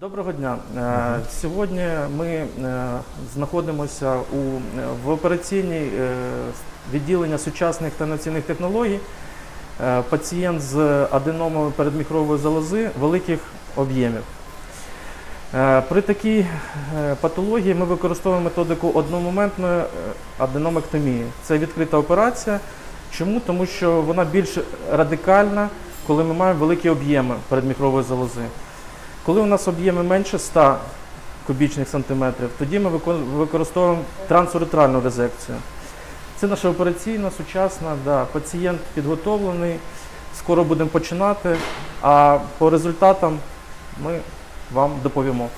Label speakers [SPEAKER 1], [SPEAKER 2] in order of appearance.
[SPEAKER 1] Доброго дня. Е, Сьогодні ми е, знаходимося у, в операційній е, відділення сучасних та інноваційних технологій. Пацієнт з аденомою передміхрової залози великих об'ємів. При такій патології ми використовуємо методику одномоментної аденомектомії. Це відкрита операція. Чому? Тому що вона більш радикальна, коли ми маємо великі об'єми передміхрової залози. Коли у нас об'єми менше 100 кубічних сантиметрів, тоді ми використовуємо трансуретральну резекцію. Це наша операційна, сучасна, да, пацієнт підготовлений, скоро будемо починати, а по результатам ми вам доповімо.